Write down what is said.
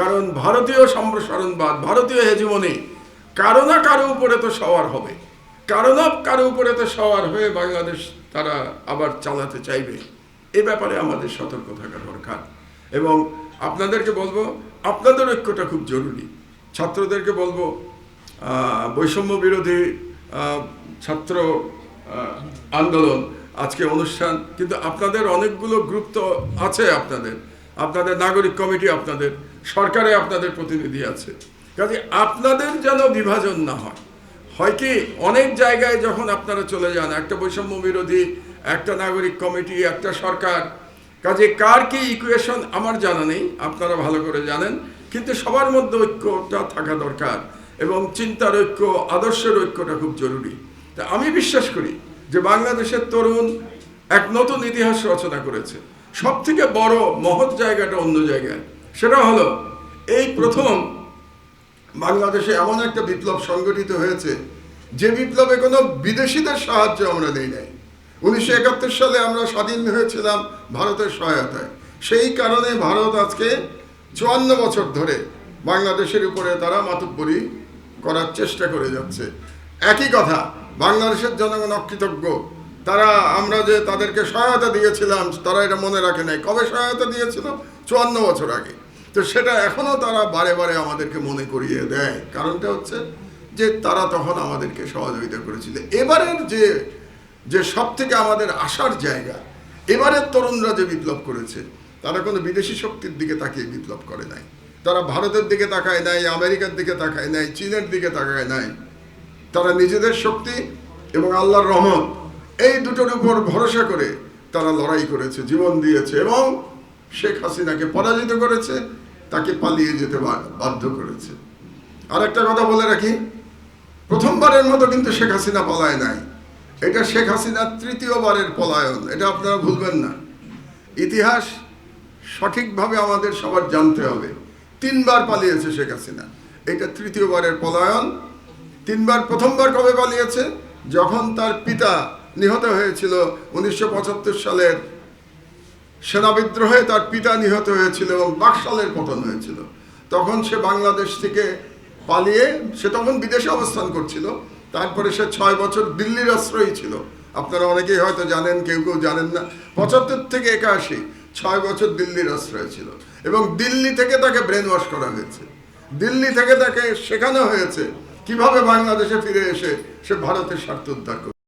কারণ ভারতীয় সম্প্রসারণবাদ, ভারতীয় হেজিমনি, কারও না কারও উপরে তো সওয়ার হবে। কারও না কারও উপরে তো সওয়ার হয়ে বাংলাদেশ তারা আবার চালাতে চাইবে। এ ব্যাপারে আমাদের সতর্ক থাকা দরকার। এবং আপনাদেরকে বলব, আপনাদের ঐক্যটা খুব জরুরি। ছাত্রদেরকে বলব বৈষম্য বিরোধী ছাত্র আন্দোলন, আজকে অনুষ্ঠান, কিন্তু আপনাদের অনেকগুলো গ্রুপ তো আছে আপনাদের। আপনাদের নাগরিক কমিটি আপনাদের, সরকারে আপনাদের প্রতিনিধি আছে। কাজে আপনাদের যেন বিভাজন না হয়। হয় কি, অনেক জায়গায় যখন আপনারা চলে যান, একটা বৈষম্য বিরোধী, একটা নাগরিক কমিটি, একটা সরকার, কাজে কার কি ইকুয়েশন আমার জানা নেই, আপনারা ভালো করে জানেন, কিন্তু সবার মধ্যে ঐক্যটা থাকা দরকার এবং চিন্তার ঐক্য, আদর্শের ঐক্যটা খুব জরুরি। তা আমি বিশ্বাস করি যে বাংলাদেশের তরুণ এক নতুন ইতিহাস রচনা করেছে। সব থেকে বড় মহৎ জায়গাটা অন্য জায়গায়। সেটা হলো, এই প্রথম বাংলাদেশে এমন একটা বিপ্লব সংগঠিত হয়েছে, যে বিপ্লবে কোনো বিদেশিদের সাহায্য আমরা দিই নাই। উনিশশো একাত্তর সালে আমরা স্বাধীন হয়েছিলাম ভারতের সহায়তায়। সেই কারণে ভারত আজকে চুয়ান্ন বছর ধরে বাংলাদেশের উপরে তারা মাতব্বরি করার চেষ্টা করে যাচ্ছে। একই কথা, বাংলাদেশের জনগণ অকৃতজ্ঞ তারা, আমরা যে তাদেরকে সহায়তা দিয়েছিলাম, তারা এটা মনে রাখে নাই। কবে সহায়তা দিয়েছিল? চুয়ান্ন বছর আগে। তো সেটা এখনও তারা বারে বারে আমাদেরকে মনে করিয়ে দেয়। কারণটা হচ্ছে যে তারা তখন আমাদেরকে সহযোগিতা করেছিল। এবারের যে যে সব থেকে আমাদের আসার জায়গা, এবারের তরুণরা যে বিপ্লব করেছে, তারা কোনো বিদেশি শক্তির দিকে তাকিয়ে বিপ্লব করে নাই। তারা ভারতের দিকে তাকায় নাই, আমেরিকার দিকে তাকায় নাই, চীনের দিকে তাকায় নাই। তারা নিজেদের শক্তি এবং আল্লাহর রহমত এই দুটোর উপর ভরসা করে তারা লড়াই করেছে, জীবন দিয়েছে এবং শেখ হাসিনাকে পরাজিত করেছে, তাকে পালিয়ে যেতে বাধ্য করেছে। আর একটা কথা বলে রাখি, প্রথমবারের মতো কিন্তু শেখ হাসিনা পলায় নাই। এটা শেখ হাসিনার তৃতীয়বারের পলায়ন, এটা আপনারা ভুলবেন না। ইতিহাস সঠিকভাবে আমাদের সবার জানতে হবে। তিনবার পালিয়েছে শেখ হাসিনা। এটা তৃতীয়বারের পলায়ন। তিনবার, প্রথমবার কবে পালিয়েছে? যখন তার পিতা নিহত হয়েছিল উনিশশো পঁচাত্তর সালের সেনা বিদ্রোহে তার পিতা নিহত হয়েছিল এবং বাকশালের পতন হয়েছিল। তখন সে বাংলাদেশ থেকে পালিয়ে, সে তখন বিদেশে অবস্থান করছিল। তারপরে সে ছয় বছর দিল্লির আশ্রয়ী ছিল। আপনারা অনেকেই হয়তো জানেন, কেউ কেউ জানেন না। পঁচাত্তর থেকে একাশি, ছয় বছর দিল্লির আশ্রয় ছিল এবং দিল্লি থেকে তাকে ব্রেন ওয়াশ করা হয়েছে। দিল্লি থেকে তাকে শেখানো হয়েছে কীভাবে বাংলাদেশে ফিরে এসে সে ভারতের স্বার্থ উদ্ধার করবে